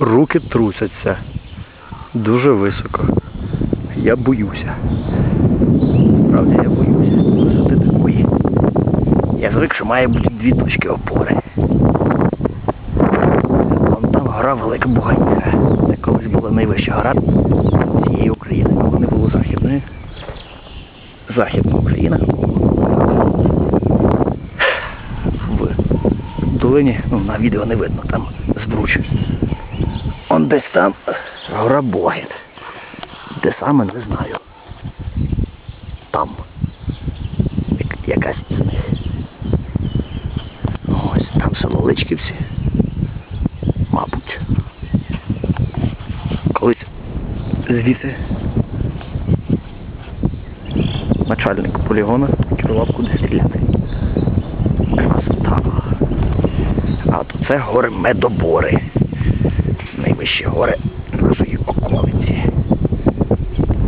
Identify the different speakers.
Speaker 1: Руки трусяться. Дуже високо. Я боюся. Правда, я боюся. Висоти такої. Я звик, що має бути дві точки опори. Вон там гора Велика Бугаїнка. Це колись була найвища гора всієї України. але не було західної. Західна Україна. В долині, ну на відео не видно, там збруч. Он десь там гора. Де саме не знаю. Там. Як- Якась із них. Ось там село Личківці. Мабуть. Колись звідси начальник полігону керував куди стріляти. Красота. А то це гори Медобори. bisii hore